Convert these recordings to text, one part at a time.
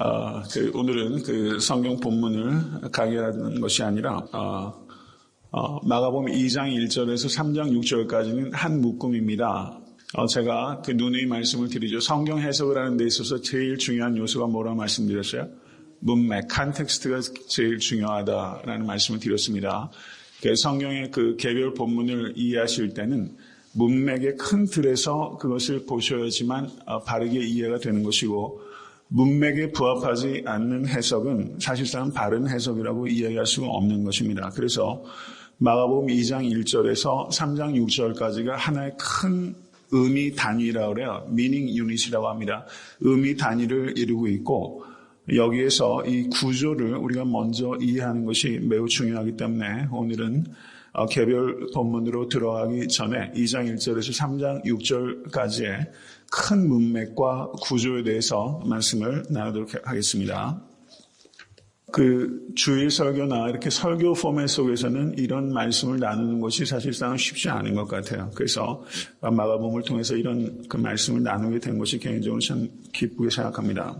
어, 그 오늘은 그 성경 본문을 강의하는 것이 아니라 어, 어, 마가복음 2장 1절에서 3장 6절까지는 한 묶음입니다. 어, 제가 그 누누이 말씀을 드리죠. 성경 해석을 하는 데 있어서 제일 중요한 요소가 뭐라고 말씀드렸어요? 문맥, 컨텍스트가 제일 중요하다라는 말씀을 드렸습니다. 그 성경의 그 개별 본문을 이해하실 때는 문맥의 큰 틀에서 그것을 보셔야지만 어, 바르게 이해가 되는 것이고 문맥에 부합하지 않는 해석은 사실상 바른 해석이라고 이야기할 수가 없는 것입니다. 그래서 마가복음 2장 1절에서 3장 6절까지가 하나의 큰 의미 단위라고 그래요. 미닝 유닛이라고 합니다. 의미 단위를 이루고 있고 여기에서 이 구조를 우리가 먼저 이해하는 것이 매우 중요하기 때문에 오늘은 어, 개별 본문으로 들어가기 전에 2장 1절에서 3장 6절까지의 큰 문맥과 구조에 대해서 말씀을 나누도록 하겠습니다. 그 주일 설교나 이렇게 설교 포맷 속에서는 이런 말씀을 나누는 것이 사실상 쉽지 않은 것 같아요. 그래서 마가복음을 통해서 이런 그 말씀을 나누게 된 것이 개인적으로 참 기쁘게 생각합니다.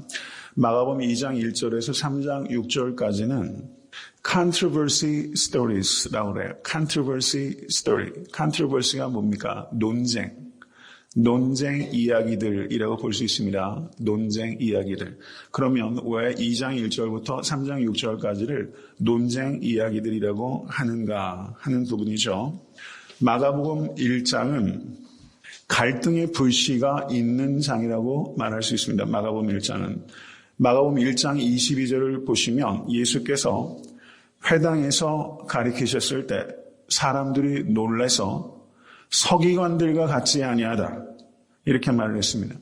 마가복음 2장 1절에서 3장 6절까지는 controversy stories라고 그래요. controversy story. controversy가 뭡니까? 논쟁. 논쟁 이야기들이라고 볼 수 있습니다. 논쟁 이야기들. 그러면 왜 2장 1절부터 3장 6절까지를 논쟁 이야기들이라고 하는가 하는 부분이죠. 마가복음 1장은 갈등의 불씨가 있는 장이라고 말할 수 있습니다. 마가복음 1장은. 마가복음 1장 22절을 보시면 예수께서 회당에서 가리키셨을 때 사람들이 놀래서 서기관들과 같지 아니하다. 이렇게 말을 했습니다.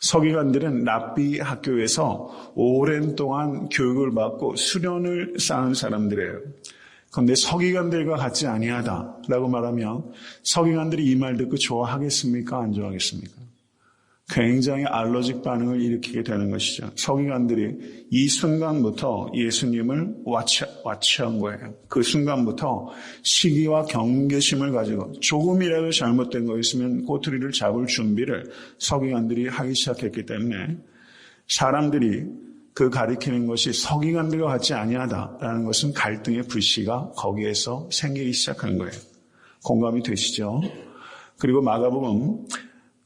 서기관들은 랍비 학교에서 오랜 동안 교육을 받고 수련을 쌓은 사람들이에요. 그런데 서기관들과 같지 아니하다라고 말하면 서기관들이 이 말 듣고 좋아하겠습니까? 안 좋아하겠습니까? 굉장히 알러직 반응을 일으키게 되는 것이죠. 서기관들이 이 순간부터 예수님을 와치, 와치한 거예요. 그 순간부터 시기와 경계심을 가지고 조금이라도 잘못된 거 있으면 꼬투리를 잡을 준비를 서기관들이 하기 시작했기 때문에 사람들이 그 가리키는 것이 서기관들과 같지 아니하다라는 것은 갈등의 불씨가 거기에서 생기기 시작한 거예요. 공감이 되시죠? 그리고 마가복음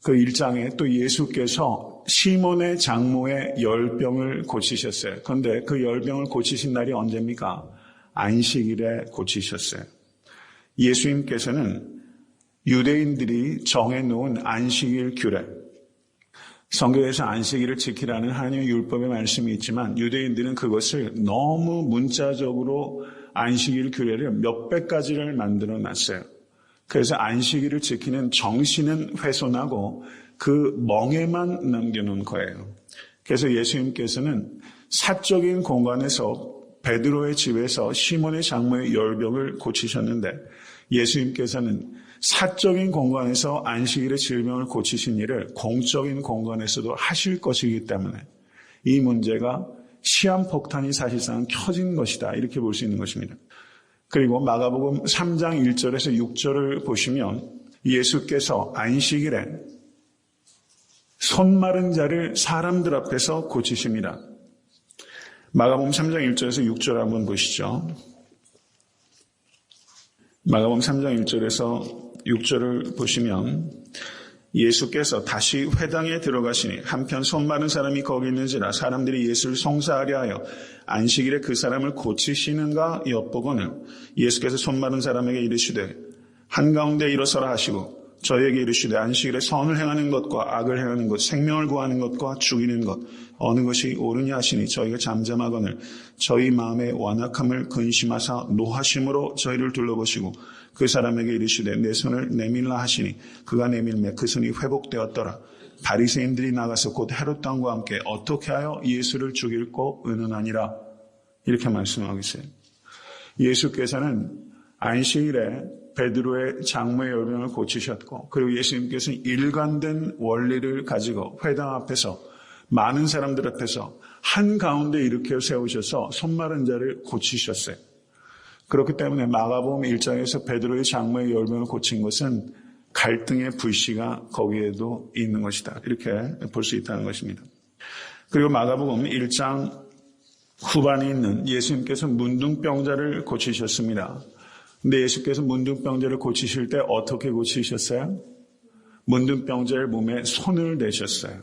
그 1장에 또 예수께서 시몬의 장모의 열병을 고치셨어요. 그런데 그 열병을 고치신 날이 언제입니까? 안식일에 고치셨어요. 예수님께서는 유대인들이 정해놓은 안식일 규례, 성경에서 안식일을 지키라는 하나님의 율법의 말씀이 있지만 유대인들은 그것을 너무 문자적으로 안식일 규례를 몇백 가지를 만들어 놨어요. 그래서 안식일을 지키는 정신은 훼손하고 그 멍에만 남겨놓은 거예요. 그래서 예수님께서는 사적인 공간에서 베드로의 집에서 시몬의 장모의 열병을 고치셨는데 예수님께서는 사적인 공간에서 안식일의 질병을 고치신 일을 공적인 공간에서도 하실 것이기 때문에 이 문제가 시한폭탄이 사실상 켜진 것이다. 이렇게 볼 수 있는 것입니다. 그리고 마가복음 3장 1절에서 6절을 보시면 예수께서 안식일에 손 마른 자를 사람들 앞에서 고치십니다. 마가복음 3장 1절에서 6절 한번 보시죠. 마가복음 3장 1절에서 6절을 보시면 예수께서 다시 회당에 들어가시니 한편 손 마른 사람이 거기 있는지라 사람들이 예수를 송사하려 하여 안식일에 그 사람을 고치시는가 엿보고는 예수께서 손 마른 사람에게 이르시되 한가운데 일어서라 하시고 저에게 이르시되 안식일에 선을 행하는 것과 악을 행하는 것 생명을 구하는 것과 죽이는 것 어느 것이 옳으냐 하시니 저희가 잠잠하거늘 저희 마음의 완악함을 근심하사 노하심으로 저희를 둘러보시고 그 사람에게 이르시되 내 손을 내밀라 하시니 그가 내밀매 그 손이 회복되었더라. 바리새인들이 나가서 곧 헤롯 당과 함께 어떻게 하여 예수를 죽일고 의논하니라 이렇게 말씀하고 있어요. 예수께서는 안식일에 베드로의 장모의 열병을 고치셨고 그리고 예수님께서는 일관된 원리를 가지고 회당 앞에서 많은 사람들 앞에서 한 가운데 일으켜 세우셔서 손마른 자를 고치셨어요. 그렇기 때문에 마가복음 1장에서 베드로의 장모의 열병을 고친 것은 갈등의 불씨가 거기에도 있는 것이다. 이렇게 볼 수 있다는 것입니다. 그리고 마가복음 1장 후반에 있는 예수님께서 문둥병자를 고치셨습니다. 근데 예수께서 문둥병자를 고치실 때 어떻게 고치셨어요? 문둥병자의 몸에 손을 대셨어요.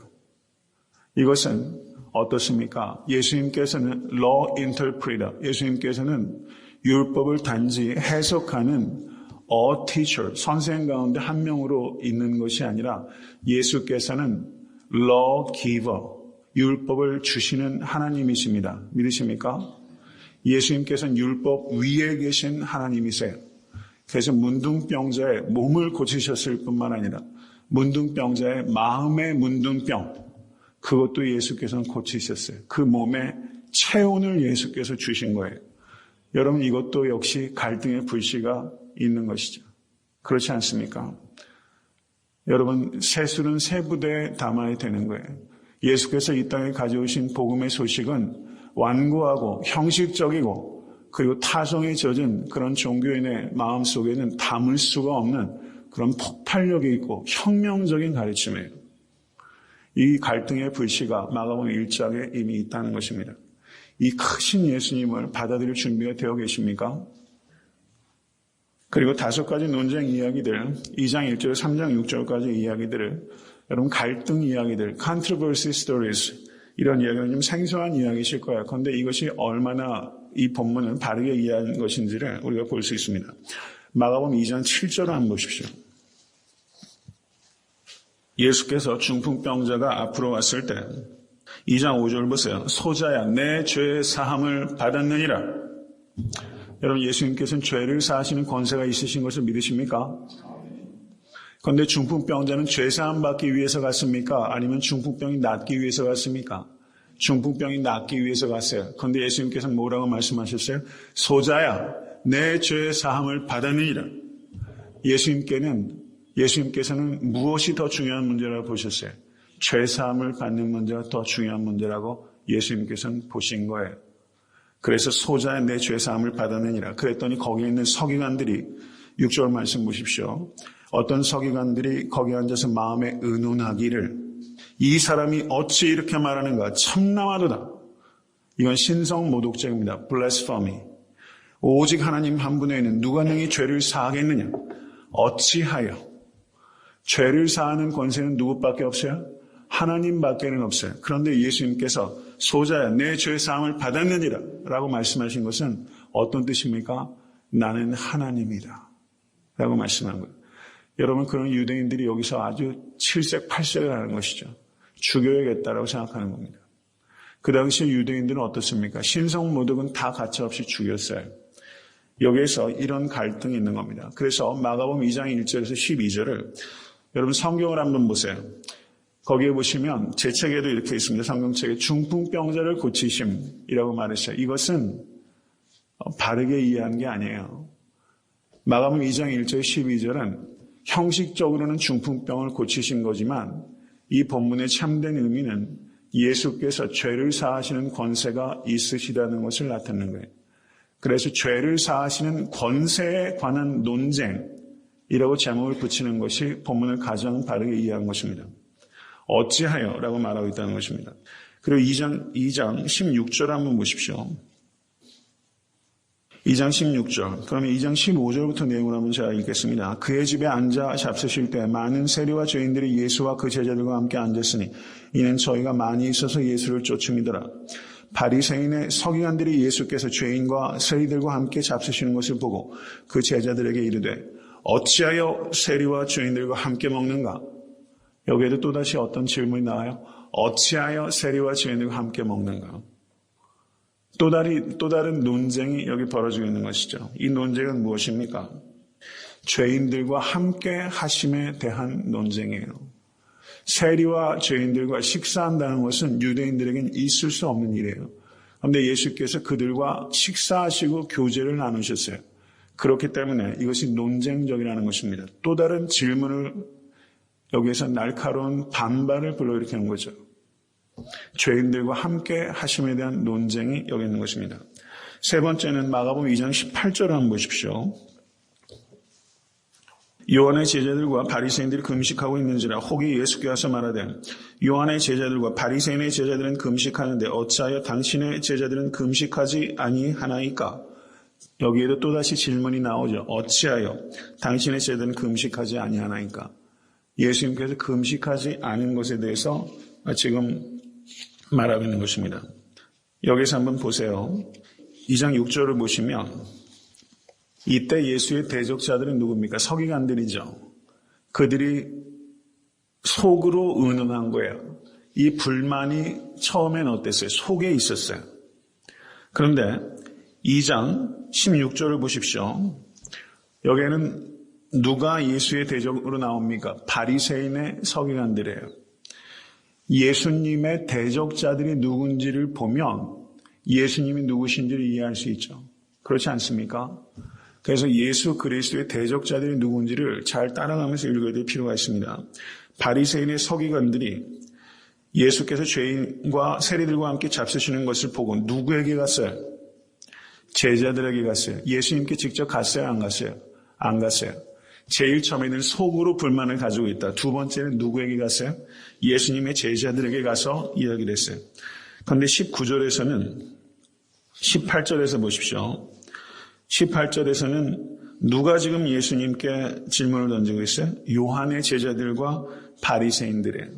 이것은 어떻습니까? 예수님께서는 law interpreter, 예수님께서는 율법을 단지 해석하는 a teacher, 선생 가운데 한 명으로 있는 것이 아니라 예수께서는 law giver, 율법을 주시는 하나님이십니다. 믿으십니까? 예수님께서는 율법 위에 계신 하나님이세요. 그래서 문둥병자의 몸을 고치셨을 뿐만 아니라 문둥병자의 마음의 문둥병, 그것도 예수께서는 고치셨어요. 그 몸에 체온을 예수께서 주신 거예요. 여러분 이것도 역시 갈등의 불씨가 있는 것이죠. 그렇지 않습니까? 여러분 세술은 세 부대에 담아야 되는 거예요. 예수께서 이 땅에 가져오신 복음의 소식은 완고하고 형식적이고 그리고 타성에 젖은 그런 종교인의 마음 속에는 담을 수가 없는 그런 폭발력이 있고 혁명적인 가르침이에요. 이 갈등의 불씨가 마가복음 1장에 이미 있다는 것입니다. 이 크신 예수님을 받아들일 준비가 되어 계십니까? 그리고 다섯 가지 논쟁 이야기들, 2장 1절, 3장 6절까지 이야기들을 여러분 갈등 이야기들, controversy stories 이런 이야기는 좀 생소한 이야기실 거예요. 그런데 이것이 얼마나 이 본문을 바르게 이해한 것인지를 우리가 볼 수 있습니다. 마가복음 2장 7절을 한번 보십시오. 예수께서 중풍병자가 앞으로 왔을 때 2장 5절 보세요. 소자야 내 죄의 사함을 받았느니라. 여러분 예수님께서는 죄를 사하시는 권세가 있으신 것을 믿으십니까? 그런데 중풍병자는 죄 사함 받기 위해서 갔습니까? 아니면 중풍병이 낫기 위해서 갔습니까? 중풍병이 낫기 위해서 갔어요. 그런데 예수님께서 뭐라고 말씀하셨어요? 소자야 내 죄의 사함을 받았느니라. 예수님께는 예수님께서는 무엇이 더 중요한 문제라고 보셨어요? 죄사함을 받는 문제가 더 중요한 문제라고 예수님께서는 보신 거예요. 그래서 소자의 내 죄사함을 받아내니라. 그랬더니 거기에 있는 서기관들이 6절 말씀 보십시오. 어떤 서기관들이 거기 앉아서 마음에 의논하기를 이 사람이 어찌 이렇게 말하는가 참나와도다. 이건 신성 모독죄입니다. 블레스퍼미. 오직 하나님 한 분에는 누가 능히 죄를 사하겠느냐? 어찌하여 죄를 사하는 권세는 누구밖에 없어요? 하나님밖에는 없어요. 그런데 예수님께서 소자야 내 죄 사함을 받았느니라 라고 말씀하신 것은 어떤 뜻입니까? 나는 하나님이다 라고 말씀한 거예요. 여러분 그런 유대인들이 여기서 아주 칠색팔색을 하는 것이죠. 죽여야겠다라고 생각하는 겁니다. 그 당시 유대인들은 어떻습니까? 신성 모독은 다 가차없이 죽였어요. 여기에서 이런 갈등이 있는 겁니다. 그래서 마가복음 2장 1절에서 12절을 여러분 성경을 한번 보세요. 거기에 보시면 제 책에도 이렇게 있습니다. 성경책에 중풍병자를 고치심이라고 말했어요. 이것은 바르게 이해한 게 아니에요. 마가복음 2장 1절 12절은 형식적으로는 중풍병을 고치신 거지만 이 본문의 참된 의미는 예수께서 죄를 사하시는 권세가 있으시다는 것을 나타내는 거예요. 그래서 죄를 사하시는 권세에 관한 논쟁이라고 제목을 붙이는 것이 본문을 가장 바르게 이해한 것입니다. 어찌하여 라고 말하고 있다는 것입니다. 그리고 2장, 2장 16절 한번 보십시오. 2장 16절. 그러면 2장 15절부터 내용을 한번 제가 읽겠습니다. 그의 집에 앉아 잡수실 때 많은 세리와 죄인들이 예수와 그 제자들과 함께 앉았으니 이는 저희가 많이 있어서 예수를 쫓음이더라. 바리새인의 서기관들이 예수께서 죄인과 세리들과 함께 잡수시는 것을 보고 그 제자들에게 이르되 어찌하여 세리와 죄인들과 함께 먹는가? 여기에도 또다시 어떤 질문이 나와요? 어찌하여 세리와 죄인들과 함께 먹는가? 또 다른, 또 다른 논쟁이 여기 벌어지고 있는 것이죠. 이 논쟁은 무엇입니까? 죄인들과 함께 하심에 대한 논쟁이에요. 세리와 죄인들과 식사한다는 것은 유대인들에겐 있을 수 없는 일이에요. 그런데 예수께서 그들과 식사하시고 교제를 나누셨어요. 그렇기 때문에 이것이 논쟁적이라는 것입니다. 또 다른 질문을 여기에서 날카로운 반발을 불러일으키는 거죠. 죄인들과 함께 하심에 대한 논쟁이 여기 있는 것입니다. 세 번째는 마가복음 2장 18절을 한번 보십시오. 요한의 제자들과 바리새인들이 금식하고 있는지라 혹이 예수께 와서 말하되 요한의 제자들과 바리새인의 제자들은 금식하는데 어찌하여 당신의 제자들은 금식하지 아니하나이까? 여기에도 또다시 질문이 나오죠. 어찌하여 당신의 제자들은 금식하지 아니하나이까? 예수님께서 금식하지 않은 것에 대해서 지금 말하고 있는 것입니다. 여기서 한번 보세요. 2장 6절을 보시면 이때 예수의 대적자들은 누굽니까? 서기관들이죠. 그들이 속으로 의논한 거예요. 이 불만이 처음엔 어땠어요? 속에 있었어요. 그런데 2장 16절을 보십시오. 여기에는 누가 예수의 대적으로 나옵니까? 바리새인의 서기관들이에요. 예수님의 대적자들이 누군지를 보면 예수님이 누구신지를 이해할 수 있죠. 그렇지 않습니까? 그래서 예수 그리스도의 대적자들이 누군지를 잘 따라가면서 읽어야 될 필요가 있습니다. 바리새인의 서기관들이 예수께서 죄인과 세리들과 함께 잡수시는 것을 보고 누구에게 갔어요? 제자들에게 갔어요. 예수님께 직접 갔어요? 안 갔어요? 안 갔어요. 제일 처음에는 속으로 불만을 가지고 있다. 두 번째는 누구에게 갔어요? 예수님의 제자들에게 가서 이야기를 했어요. 그런데 19절에서는 18절에서 보십시오. 18절에서는 누가 지금 예수님께 질문을 던지고 있어요? 요한의 제자들과 바리새인들의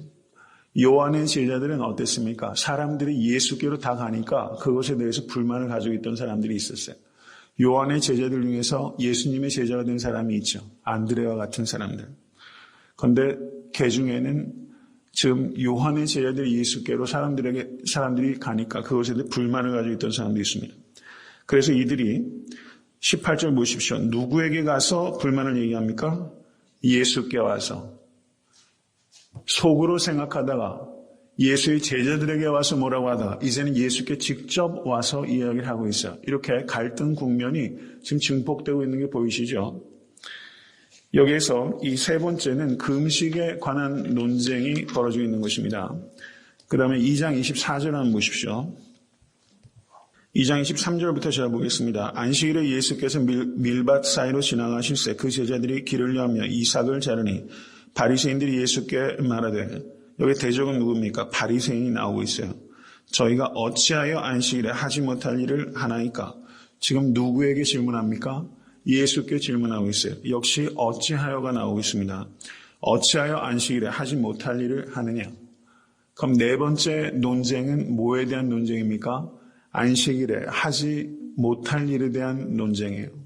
요한의 제자들은 어땠습니까? 사람들이 예수께로 다 가니까 그것에 대해서 불만을 가지고 있던 사람들이 있었어요. 요한의 제자들 중에서 예수님의 제자가 된 사람이 있죠. 안드레와 같은 사람들. 그런데 그 중에는 지금 요한의 제자들이 예수께로 사람들에게 사람들이 가니까 그것에 대해 불만을 가지고 있던 사람도 있습니다. 그래서 이들이 18절 보십시오. 누구에게 가서 불만을 얘기합니까? 예수께 와서 속으로 생각하다가 예수의 제자들에게 와서 뭐라고 하다가 이제는 예수께 직접 와서 이야기를 하고 있어요. 이렇게 갈등 국면이 지금 증폭되고 있는 게 보이시죠? 여기에서 이 세 번째는 금식에 관한 논쟁이 벌어지고 있는 것입니다. 그 다음에 2장 24절 한번 보십시오. 2장 23절부터 제가 보겠습니다. 안식일에 예수께서 밀, 밭 사이로 지나가실새 그 제자들이 길을 여며 이삭을 자르니 바리새인들이 예수께 말하되 여기 대적은 누굽니까? 바리새인이 나오고 있어요. 저희가 어찌하여 안식일에 하지 못할 일을 하나이까? 지금 누구에게 질문합니까? 예수께 질문하고 있어요. 역시 어찌하여가 나오고 있습니다. 어찌하여 안식일에 하지 못할 일을 하느냐? 그럼 네 번째 논쟁은 뭐에 대한 논쟁입니까? 안식일에 하지 못할 일에 대한 논쟁이에요.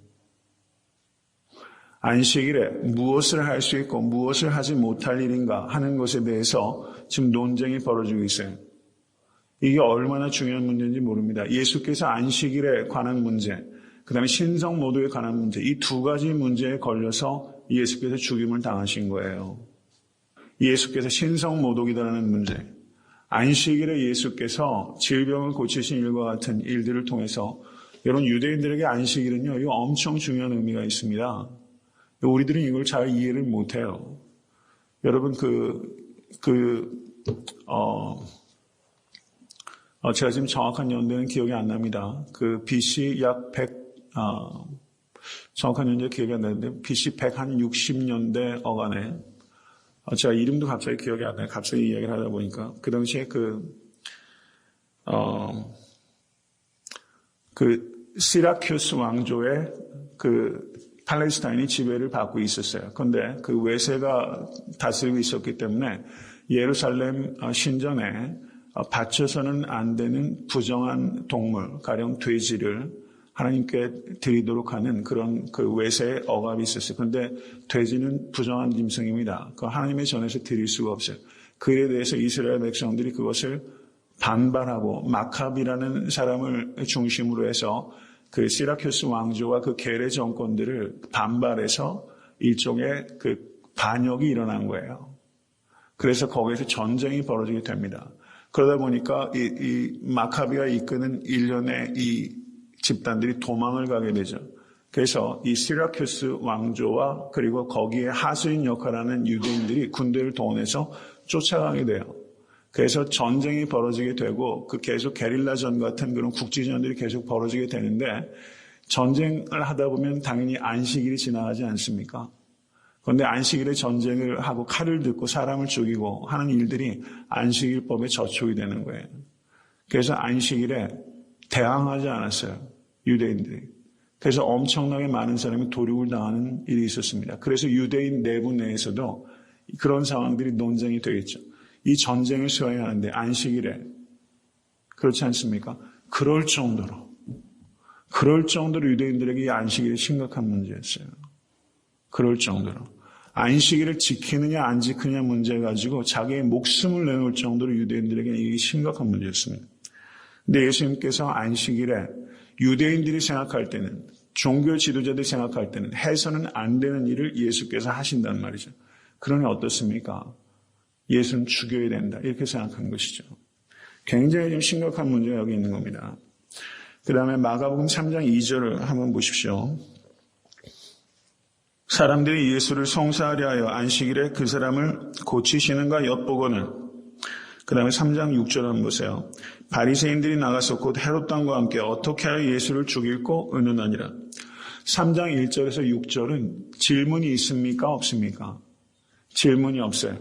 안식일에 무엇을 할 수 있고 무엇을 하지 못할 일인가 하는 것에 대해서 지금 논쟁이 벌어지고 있어요. 이게 얼마나 중요한 문제인지 모릅니다. 예수께서 안식일에 관한 문제, 그 다음에 신성 모두에 관한 문제, 이 두 가지 문제에 걸려서 예수께서 죽임을 당하신 거예요. 예수께서 신성 모독이라는 문제, 안식일에 예수께서 질병을 고치신 일과 같은 일들을 통해서 여러분 유대인들에게 안식일은요, 이거 엄청 중요한 의미가 있습니다. 우리들은 이걸 잘 이해를 못해요. 여러분 그, 그, 어, 어, 제가 지금 정확한 연대는 기억이 안 납니다. 그 BC 약 100, 어, 정확한 연대 기억이 안 나는데 BC 160년대 어간에 어, 제가 이름도 갑자기 기억이 안 나요. 갑자기 이야기를 하다 보니까 그 당시에 그, 어, 그 시라큐스 왕조의 그 팔레스타인이 지배를 받고 있었어요. 그런데 그 외세가 다스리고 있었기 때문에 예루살렘 어, 신전에 어, 바쳐서는 안 되는 부정한 동물, 가령 돼지를 하나님께 드리도록 하는 그런 그 외세의 억압이 있었어요. 그런데 돼지는 부정한 짐승입니다. 그 하나님의 전에서 드릴 수가 없어요. 그에 대해서 이스라엘 백성들이 그것을 반발하고 마캅이라는 사람을 중심으로 해서 그 시라큐스 왕조와 그 계례 정권들을 반발해서 일종의 그 반역이 일어난 거예요. 그래서 거기에서 전쟁이 벌어지게 됩니다. 그러다 보니까 이, 이 마카비가 이끄는 일련의 이 집단들이 도망을 가게 되죠. 그래서 이 시라큐스 왕조와 그리고 거기에 하수인 역할하는 유대인들이 군대를 동원해서 쫓아가게 돼요. 그래서 전쟁이 벌어지게 되고 그 계속 게릴라전 같은 그런 국지전들이 계속 벌어지게 되는데 전쟁을 하다 보면 당연히 안식일이 지나가지 않습니까? 그런데 안식일에 전쟁을 하고 칼을 듣고 사람을 죽이고 하는 일들이 안식일법에 저촉이 되는 거예요. 그래서 안식일에 대항하지 않았어요. 유대인들이. 그래서 엄청나게 많은 사람이 도륙을 당하는 일이 있었습니다. 그래서 유대인 내부 내에서도 그런 상황들이 논쟁이 되겠죠. 이 전쟁을 수행하는데 안식일에 그렇지 않습니까? 그럴 정도로 그럴 정도로 유대인들에게 이 안식일이 심각한 문제였어요. 그럴 정도로 안식일을 지키느냐 안 지키느냐 문제 가지고 자기의 목숨을 내놓을 정도로 유대인들에게 이게 심각한 문제였습니다. 근데 예수님께서 안식일에 유대인들이 생각할 때는 종교 지도자들이 생각할 때는 해서는 안 되는 일을 예수께서 하신다는 말이죠. 그러니 어떻습니까? 예수는 죽여야 된다. 이렇게 생각한 것이죠. 굉장히 좀 심각한 문제가 여기 있는 겁니다. 그 다음에 마가복음 3장 2절을 한번 보십시오. 사람들이 예수를 송사하려 하여 안식일에 그 사람을 고치시는가 엿보거늘 그 다음에 3장 6절 한번 보세요. 바리새인들이 나가서 곧 헤롯 당과 함께 어떻게 하여 예수를 죽일고 의논하니라. 3장 1절에서 6절은 질문이 있습니까? 없습니까? 질문이 없어요.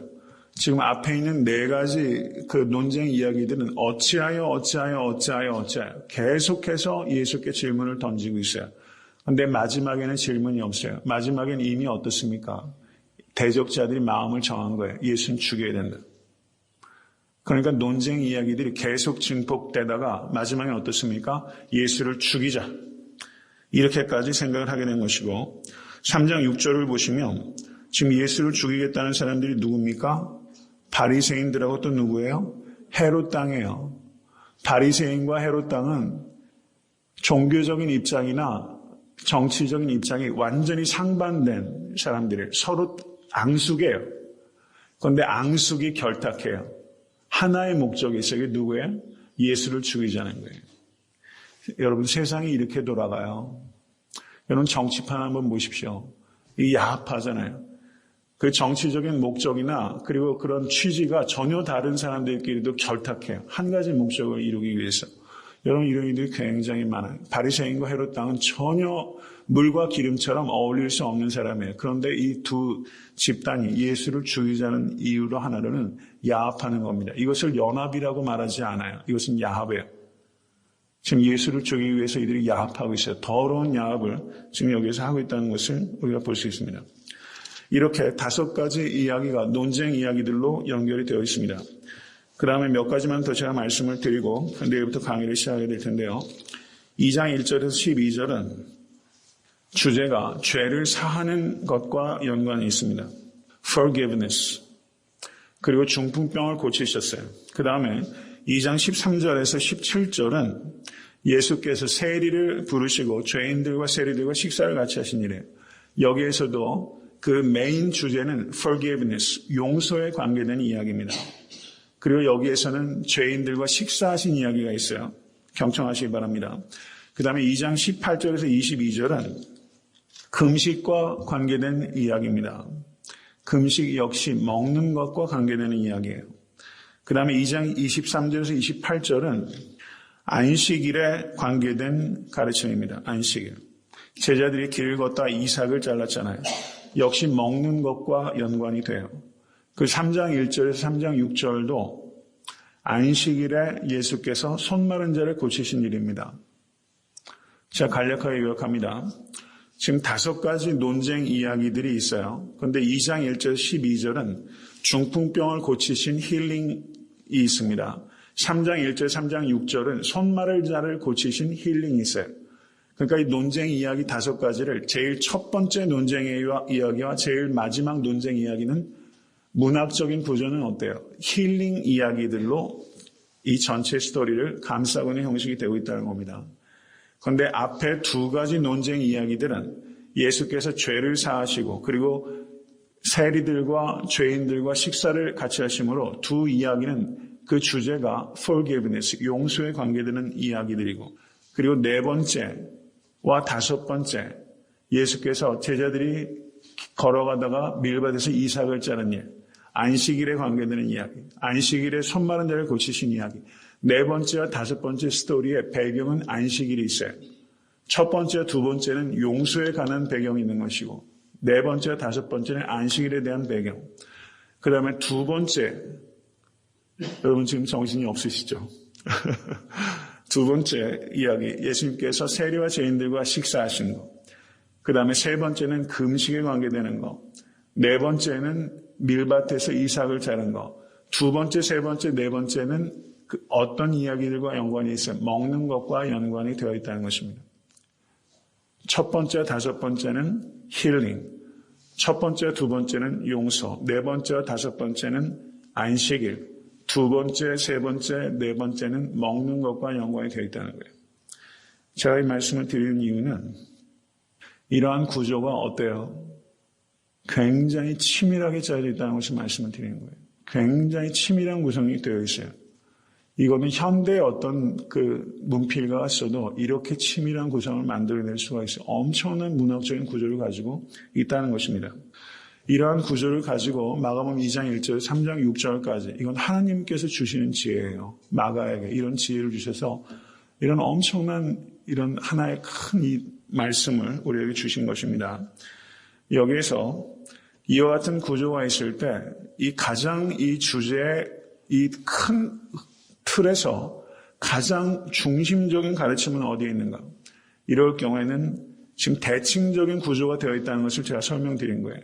지금 앞에 있는 네 가지 그 논쟁 이야기들은 어찌하여 어찌하여 어찌하여 어찌하여 계속해서 예수께 질문을 던지고 있어요. 근데 마지막에는 질문이 없어요. 마지막엔 이미 어떻습니까? 대적자들이 마음을 정한 거예요. 예수는 죽여야 된다. 그러니까 논쟁 이야기들이 계속 증폭되다가 마지막에 어떻습니까? 예수를 죽이자. 이렇게까지 생각을 하게 된 것이고 3장 6절을 보시면 지금 예수를 죽이겠다는 사람들이 누굽니까? 바리새인들하고 또 누구예요? 헤롯 땅이에요. 바리새인과 헤롯 땅은 종교적인 입장이나 정치적인 입장이 완전히 상반된 사람들을 서로 앙숙해요. 그런데 앙숙이 결탁해요. 하나의 목적이 있어요. 이게 누구예요? 예수를 죽이자는 거예요. 여러분 세상이 이렇게 돌아가요. 여러분 정치판 한번 보십시오. 이 야합하잖아요. 그 정치적인 목적이나 그리고 그런 취지가 전혀 다른 사람들끼리도 결탁해요. 한 가지 목적을 이루기 위해서. 여러분 이런 일들이 굉장히 많아요. 바리새인과 헤롯 땅은 전혀 물과 기름처럼 어울릴 수 없는 사람이에요. 그런데 이 두 집단이 예수를 죽이자는 이유로 하나로는 야합하는 겁니다. 이것을 연합이라고 말하지 않아요. 이것은 야합이에요. 지금 예수를 죽이기 위해서 이들이 야합하고 있어요. 더러운 야합을 지금 여기서 하고 있다는 것을 우리가 볼 수 있습니다. 이렇게 다섯 가지 이야기가 논쟁 이야기들로 연결이 되어 있습니다. 그 다음에 몇 가지만 더 제가 말씀을 드리고 내일부터 강의를 시작하게 될 텐데요. 2장 1절에서 12절은 주제가 죄를 사하는 것과 연관이 있습니다. forgiveness. 그리고 중풍병을 고치셨어요. 그 다음에 2장 13절에서 17절은 예수께서 세리를 부르시고 죄인들과 세리들과 식사를 같이 하신 일이에요. 여기에서도 그 메인 주제는 forgiveness, 용서에 관계된 이야기입니다. 그리고 여기에서는 죄인들과 식사하신 이야기가 있어요. 경청하시기 바랍니다. 그 다음에 2장 18절에서 22절은 금식과 관계된 이야기입니다. 금식 역시 먹는 것과 관계되는 이야기예요. 그 다음에 2장 23절에서 28절은 안식일에 관계된 가르침입니다. 안식일. 제자들이 길을 걷다 이삭을 잘랐잖아요. 역시 먹는 것과 연관이 돼요. 그 3장 1절에서 3장 6절도 안식일에 예수께서 손 마른 자를 고치신 일입니다. 제가 간략하게 요약합니다. 지금 다섯 가지 논쟁 이야기들이 있어요. 그런데 2장 1절 12절은 중풍병을 고치신 힐링이 있습니다. 3장 1절 3장 6절은 손 마른 자를 고치신 힐링이 있어요. 그러니까 이 논쟁 이야기 다섯 가지를 제일 첫 번째 논쟁 이야기와 제일 마지막 논쟁 이야기는 문학적인 구조는 어때요? 힐링 이야기들로 이 전체 스토리를 감싸고 있는 형식이 되고 있다는 겁니다. 그런데 앞에 두 가지 논쟁 이야기들은 예수께서 죄를 사하시고 그리고 세리들과 죄인들과 식사를 같이 하심으로 두 이야기는 그 주제가 forgiveness, 용서에 관계되는 이야기들이고 그리고 네 번째 와 다섯 번째 예수께서 제자들이 걸어가다가 밀밭에서 이삭을 자른 일, 안식일에 관계되는 이야기, 안식일에 손 마른 자를 고치신 이야기. 네 번째와 다섯 번째 스토리의 배경은 안식일이 있어요. 첫 번째와 두 번째는 용서에 관한 배경이 있는 것이고, 네 번째, 다섯 번째는 안식일에 대한 배경. 그 다음에 두 번째, 여러분 지금 정신이 없으시죠? 두 번째 이야기, 예수님께서 세리와 죄인들과 식사하신 것. 그 다음에 세 번째는 금식에 관계되는 것. 네 번째는 밀밭에서 이삭을 자른 것. 두 번째, 세 번째, 네 번째는 그 어떤 이야기들과 연관이 있어요. 먹는 것과 연관이 되어 있다는 것입니다. 첫 번째, 다섯 번째는 힐링. 첫 번째, 두 번째는 용서. 네 번째, 다섯 번째는 안식일. 두 번째, 세 번째, 네 번째는 먹는 것과 연관이 되어 있다는 거예요. 제가 이 말씀을 드리는 이유는 이러한 구조가 어때요? 굉장히 치밀하게 짜여져 있다는 것을 말씀을 드리는 거예요. 굉장히 치밀한 구성이 되어 있어요. 이거는 현대의 어떤 그 문필가가 써도 이렇게 치밀한 구성을 만들어낼 수가 있어요. 엄청난 문학적인 구조를 가지고 있다는 것입니다. 이러한 구조를 가지고 마가복음 2장 1절, 3장 6절까지 이건 하나님께서 주시는 지혜예요. 마가에게 이런 지혜를 주셔서 이런 엄청난 이런 하나의 큰 이 말씀을 우리에게 주신 것입니다. 여기에서 이와 같은 구조가 있을 때 이 가장 이 주제의 이 큰 틀에서 가장 중심적인 가르침은 어디에 있는가? 이럴 경우에는 지금 대칭적인 구조가 되어 있다는 것을 제가 설명드린 거예요.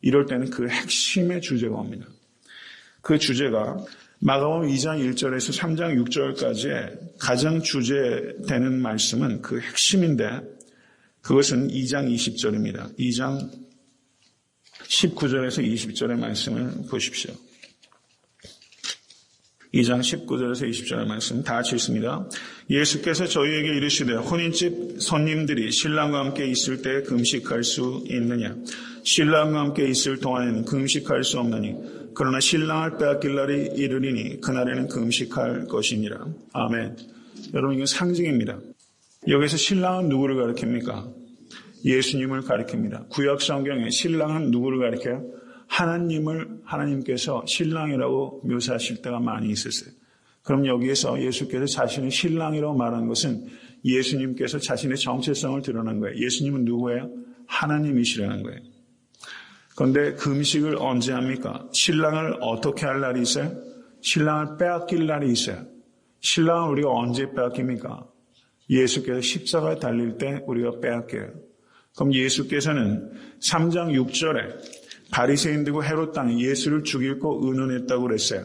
이럴 때는 그 핵심의 주제가 옵니다. 그 주제가 마가복음 2장 1절에서 3장 6절까지의 가장 주제되는 말씀은 그 핵심인데 그것은 2장 20절입니다. 2장 19절에서 20절의 말씀을 보십시오. 2장 19절에서 20절의 말씀 다 같이 읽습니다. 예수께서 저희에게 이르시되 혼인집 손님들이 신랑과 함께 있을 때 금식할 수 있느냐? 신랑과 함께 있을 동안에는 금식할 수 없느니 그러나 신랑을 빼앗길 날이 이르리니 그날에는 금식할 것이니라. 아멘. 여러분 이건 상징입니다. 여기서 신랑은 누구를 가리킵니까? 예수님을 가리킵니다. 구약 성경에 신랑은 누구를 가리켜요? 하나님을 하나님께서 신랑이라고 묘사하실 때가 많이 있었어요. 그럼 여기에서 예수께서 자신을 신랑이라고 말하는 것은 예수님께서 자신의 정체성을 드러난 거예요. 예수님은 누구예요? 하나님이시라는 거예요. 그런데 금식을 언제 합니까? 신랑을 어떻게 할 날이 있어요? 신랑을 빼앗길 날이 있어요. 신랑을 우리가 언제 빼앗깁니까? 예수께서 십자가에 달릴 때 우리가 빼앗겨요. 그럼 예수께서는 3장 6절에 바리새인들과 헤롯 땅에 예수를 죽일 거 의논했다고 그랬어요.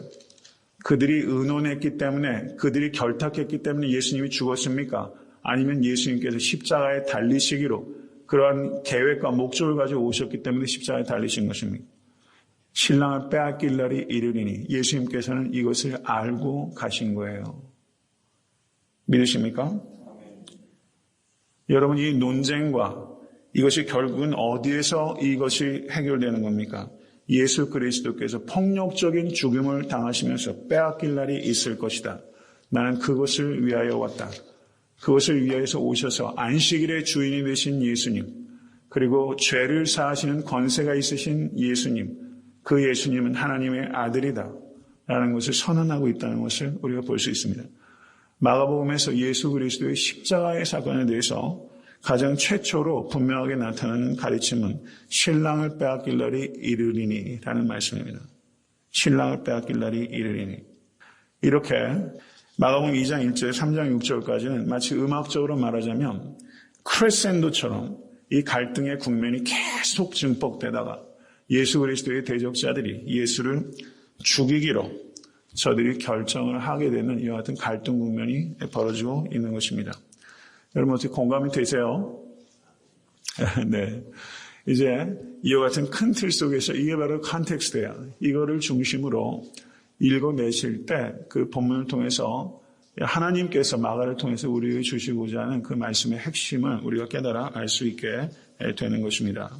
그들이 의논했기 때문에 그들이 결탁했기 때문에 예수님이 죽었습니까? 아니면 예수님께서 십자가에 달리시기로 그러한 계획과 목적을 가지고 오셨기 때문에 십자가에 달리신 것입니까? 신랑을 빼앗길 날이 이르리니 예수님께서는 이것을 알고 가신 거예요. 믿으십니까? 여러분 이 논쟁과 이것이 결국은 어디에서 이것이 해결되는 겁니까? 예수 그리스도께서 폭력적인 죽음을 당하시면서 빼앗길 날이 있을 것이다. 나는 그것을 위하여 왔다. 그것을 위하여서 오셔서 안식일의 주인이 되신 예수님, 그리고 죄를 사하시는 권세가 있으신 예수님, 그 예수님은 하나님의 아들이다. 라는 것을 선언하고 있다는 것을 우리가 볼 수 있습니다. 마가복음에서 예수 그리스도의 십자가의 사건에 대해서 가장 최초로 분명하게 나타나는 가르침은 신랑을 빼앗길 날이 이르리니 라는 말씀입니다. 신랑을 빼앗길 날이 이르리니. 이렇게 마가복음 2장 1절, 3장 6절까지는 마치 음악적으로 말하자면 크레센도처럼 이 갈등의 국면이 계속 증폭되다가 예수 그리스도의 대적자들이 예수를 죽이기로 저들이 결정을 하게 되는 이와 같은 갈등 국면이 벌어지고 있는 것입니다. 여러분 어떻게 공감이 되세요? 네. 이제 이와 같은 큰 틀 속에서 이게 바로 컨텍스트야. 이거를 중심으로 읽어내실 때 그 본문을 통해서 하나님께서 마가를 통해서 우리에게 주시고자 하는 그 말씀의 핵심을 우리가 깨달아 알 수 있게 되는 것입니다.